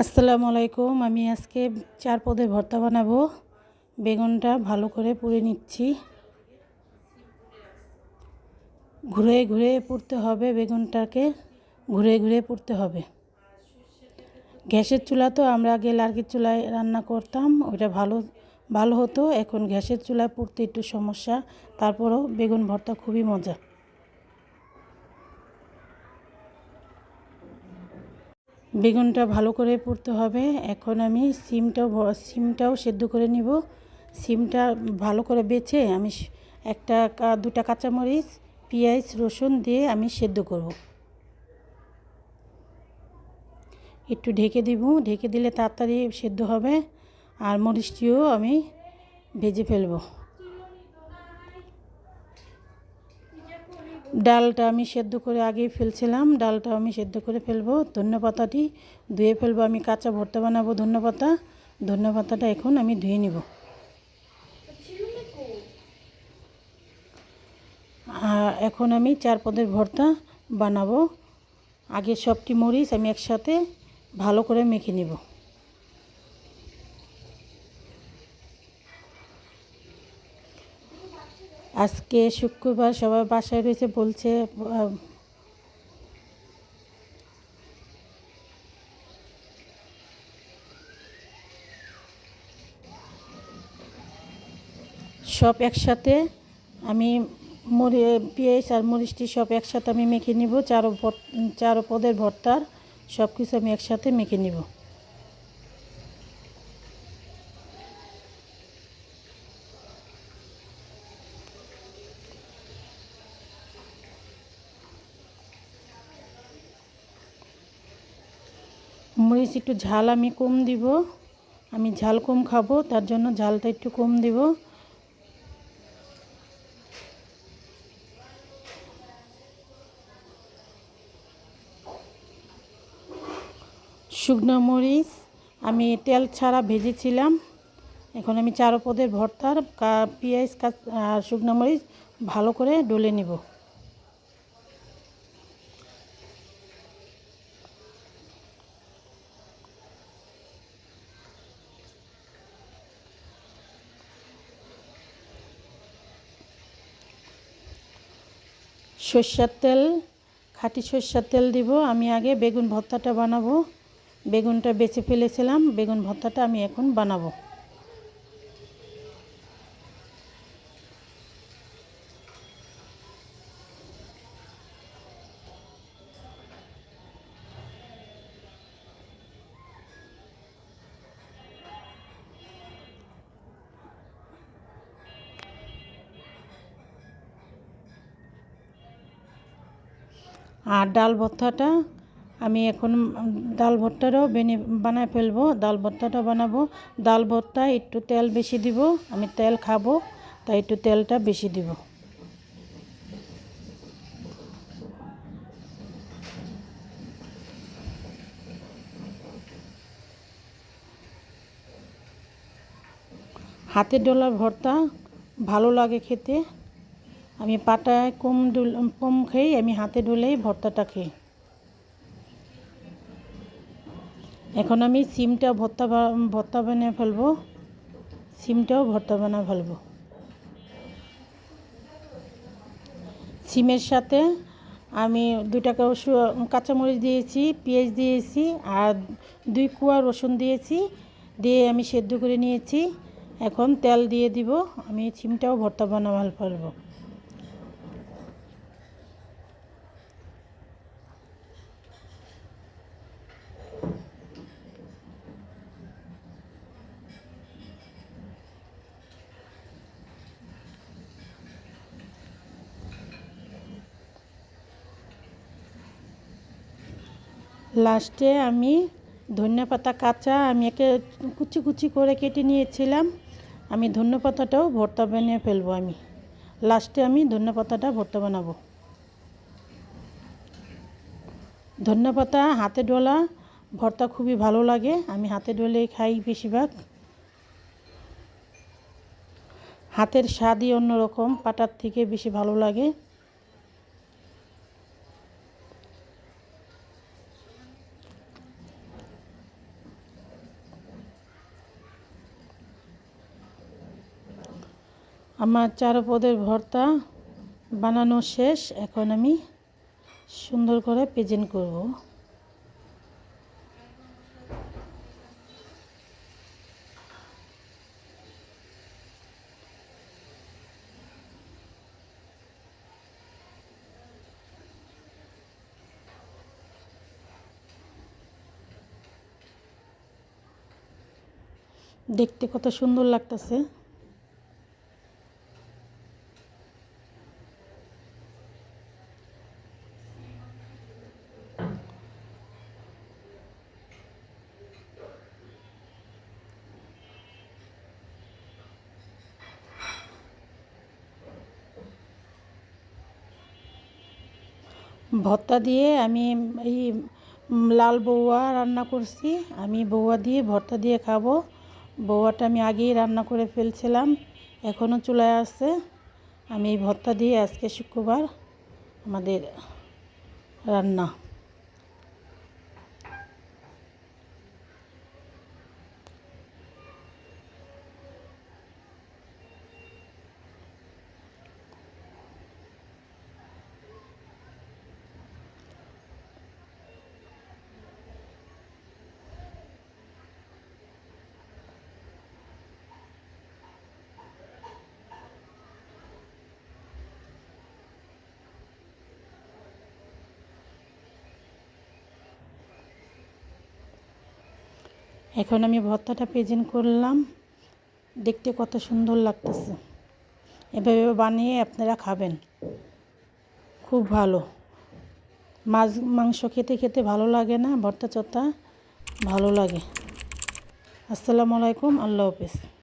আসসালামু আলাইকুম। আমি আজকে চার পদের ভর্তা বানাবো। বেগুনটা ভালো করে পুড়ে নিচ্ছি। ঘুরে ঘুরে পুড়তে হবে বেগুনটাকে। ঘুরে ঘুরে পুড়তে হবে। গ্যাসের চুলা তো আমরা আগে লার্কির চুলায় রান্না করতাম, ওইটা ভালো ভালো হতো। এখন গ্যাসের চুলায় পুড়তে একটু সমস্যা। তারপরও বেগুন ভর্তা খুবই মজা। বেগুনটা ভালো করে পুড়তে হবে। এখন আমি সিমটাও সিমটাও সেদ্ধ করে নিব। সিমটা ভালো করে বেছে আমি একটা দুটা কাঁচামরিচ, পেঁয়াজ, রসুন দিয়ে আমি সেদ্ধ করব। একটু ঢেকে দিব। ঢেকে দিলে তাড়াতাড়ি সেদ্ধ হবে। আর মরিচটিও আমি ভেজে ফেলব। ডালটা আমি সেদ্ধ করে আগেই ফেলছিলাম ডালটা আমি সেদ্ধ করে ফেলব। ধনে পাতাটি ধুয়ে ফেলব, আমি কাঁচা ভর্তা বানাবো ধনে পাতা। ধনে পাতাটা এখন আমি ধুয়ে নিব। এখন আমি চার পদের ভর্তা বানাবো। আগে সবটি মরিচ আমি একসাথে ভালো করে মেখে নিব। আজকে শুক্রবার সবাই বাসায় রয়েছে, বলছে সব একসাথে আমি মরি পেঁয়াজ আর মরিচটি সব একসাথে আমি মেখে নিব, চারো চারো পদের ভর্তার সব কিছু আমি একসাথে মেখে নিব। মরিচ একটু ঝাল আমি কম দিব। আমি ঝাল কম খাব, তার জন্য ঝালটা একটু কম দিব। শুকনো মরিচ, আমি তেল ছাড়া ভেজেছিলাম। এখন আমি চারো পদের ভর্তার পেঁয়াজ আর শুকনো মরিচ ভালো করে ডলে নিব। সর্ষের তেল, খাঁটি সর্ষার তেল দিব। আমি আগে বেগুন ভর্তাটা বানাবো। বেগুনটা বেছে ফেলেছিলাম। বেগুন ভর্তাটা আমি এখন বানাবো। আর ডাল ভর্তাটা আমি এখন ডাল ভর্তাটাও বেনে বানায় ফেলব, ডাল ভর্তাটা বানাবো। ডাল ভর্তা একটু তেল বেশি দিব, আমি তেল খাব, তাই একটু তেলটা বেশি দিব। হাতে ডোলা ভর্তা ভালো লাগে খেতে। আমি পাটায় কম ডুল কম খেয়ে আমি হাতে ডলেই ভর্তাটা খেয়ে। এখন আমি সিমটা ভর্তা ভর্তা বানিয়ে ফেলব। সিমটাও ভর্তা বানিয়ে ফেলব। সিমের সাথে আমি দুটা কাঁচামরিচ দিয়েছি, পেঁয়াজ দিয়েছি আর দুই কুয়া রসুন দিয়েছি, দিয়ে আমি সেদ্ধ করে নিয়েছি। এখন তেল দিয়ে দিব, আমি সিমটাও ভর্তা বানাতে পারব লাস্টে আমি ধনিয়া পাতা কাঁচা, আমি একে কুচি কুচি করে কেটে নিয়েছিলাম। আমি ধনিয়া পাতাটাও ভর্তা বানিয়ে ফেলব আমি। লাস্টে আমি ধনিয়া পাতাটা ভর্তা বানাবো। ধনিয়া পাতা হাতে ডলা, ভর্তা খুবই ভালো লাগে, আমি হাতে ডলে খাই বেশিরভাগ। হাতের স্বাদই অন্যরকম, পাটার থেকে বেশি ভালো লাগে। আমার চারপদের ভর্তা বানানো শেষ। এখন আমি সুন্দর করে প্রেজেন্ট করব। দেখতে কত সুন্দর লাগতেছে। ভর্তা দিয়ে আমি এই লাল বৌয়া রান্না করছি। আমি বৌয়া দিয়ে ভর্তা দিয়ে খাব। বৌয়াটা আমি আগেই রান্না করে ফেলছিলাম, এখনও চুলায় আছে। আমি এই ভর্তা দিয়ে আজকে শুক্রবার আমাদের রান্না। এখন আমি ভর্তাটা প্রেজেন্ট করলাম। দেখতে কত সুন্দর লাগতেছে। এভাবে বানিয়ে আপনারা খাবেন। খুব ভালো। মাছ, মাংস খেতে খেতে ভালো লাগে না? ভর্তা চর্তা ভালো লাগে। আসসালামু আলাইকুম। আল্লাহ হাফিজ।